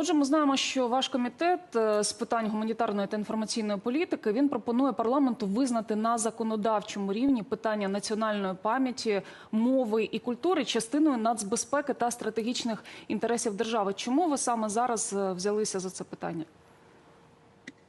Отже, ми знаємо, що ваш комітет е, з питань гуманітарної та інформаційної політики він пропонує парламенту визнати на законодавчому рівні питання національної пам'яті, мови і культури частиною нацбезпеки та стратегічних інтересів держави. Чому ви саме зараз е, взялися за це питання?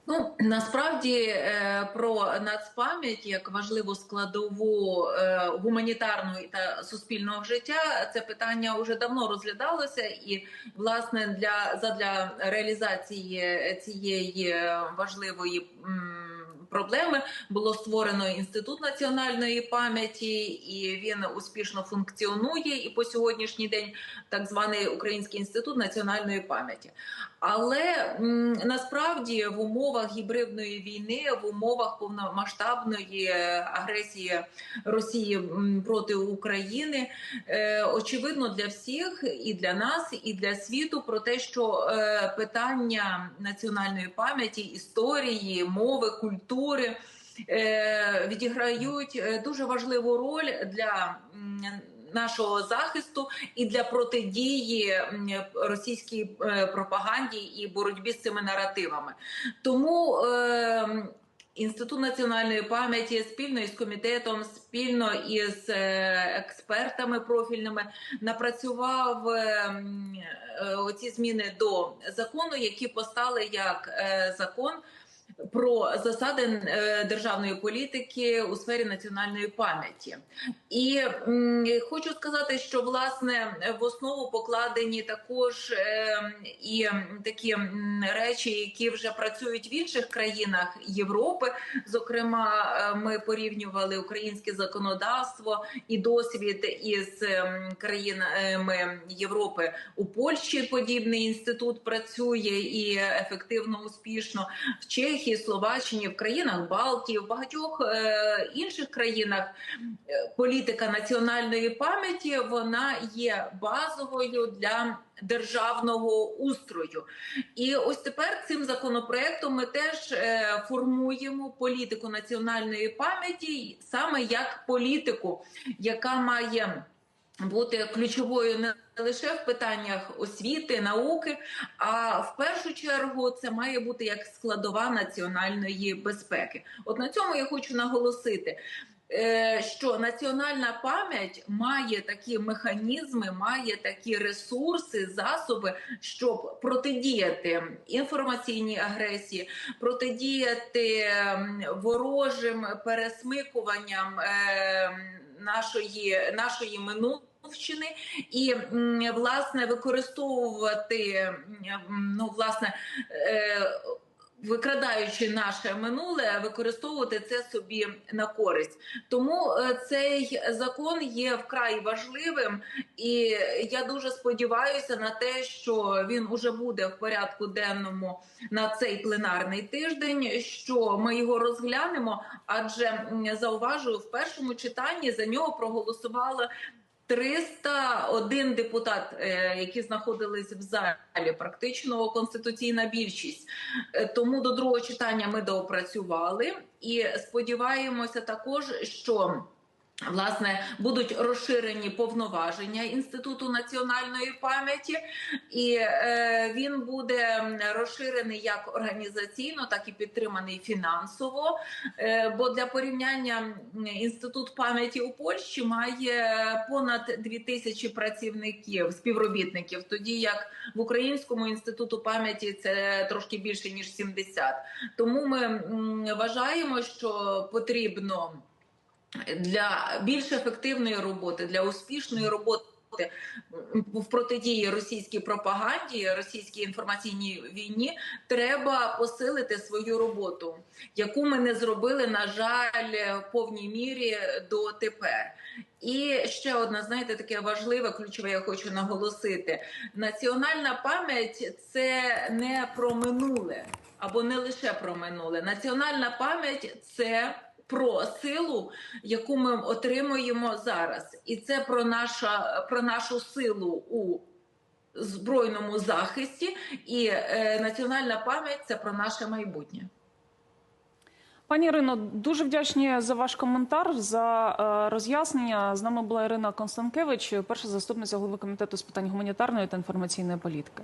Ну насправді е, про нацпам'ять як важливу складову е, гуманітарного та суспільного життя це питання вже давно розглядалося, і власне для задля реалізації цієї важливої проблеми було створено інститут національної пам'яті, і він успішно функціонує. І по сьогоднішній день так званий Український інститут національної пам'яті. Але м, насправді в умовах гібридної війни, в умовах повномасштабної агресії Росії проти України, е, очевидно для всіх і для нас, і для світу про те, що е, питання національної пам'яті, історії, мови, культури. Е, Відіграють е, дуже важливу роль для нашого захисту і для протидії російській е, пропаганді і боротьбі з цими наративами. Тому Інститут національної пам'яті спільно із комітетом, спільно із експертами профільними напрацював оці зміни до закону, які постали як закон про засади е, державної політики у сфері національної пам'яті. І хочу сказати, що власне в основу покладені також е, і такі речі, які вже працюють в інших країнах Європи. Зокрема, е, ми порівнювали українське законодавство і досвід із країнами Європи у Польщі. Подібний інститут працює і ефективно, успішно в Чехії, Словаччині, в країнах Балтії, в багатьох е, інших країнах е, політика національної пам'яті вона є базовою для державного устрою. І ось тепер цим законопроектом ми теж е, формуємо політику національної пам'яті саме як політику, яка має бути ключовою не лише в питаннях освіти, науки, а в першу чергу це має бути як складова національної безпеки. От на цьому я хочу наголосити. е, Що національна пам'ять має такі механізми, має такі ресурси, засоби, щоб протидіяти інформаційній агресії, протидіяти ворожим пересмикуванням е, нашої, нашої минулої. Вчини і власне використовувати ну власне е, викрадаючи наше минуле, використовувати це собі на користь. Тому е, цей закон є вкрай важливим, і я дуже сподіваюся на те, що він уже буде в порядку денному на цей пленарний тиждень. Що ми його розглянемо, адже зауважую в першому читанні за нього проголосували 301 депутат, е, які знаходились в залі, практично конституційна більшість. Е, Тому до другого читання ми доопрацювали і сподіваємося також, що. Власне, будуть розширені повноваження інституту національної пам'яті, і е, він буде розширений як організаційно, так і підтриманий фінансово. Е, бо для порівняння інститут пам'яті у Польщі має понад 2000 працівників, співробітників, тоді як в Українському інституту пам'яті це трошки більше ніж 70. Тому ми м, вважаємо, що потрібно для більш ефективної роботи, для успішної роботи. В протидії російській пропаганді, російській інформаційній війні треба посилити свою роботу, яку ми не зробили, на жаль, в повній мірі дотепер. І ще одна, знаєте, таке важливе, ключове, я хочу наголосити: національна пам'ять це не про минуле або не лише про минуле. Національна пам'ять це про силу, яку ми отримуємо зараз, і це про наша про нашу силу у збройному захисті, і е, національна пам'ять це про наше майбутнє. Пані Ірино, дуже вдячні за ваш коментар за е, роз'яснення. З нами була Ірина Констанкевич, перша заступниця голови комітету з питань гуманітарної та інформаційної політики.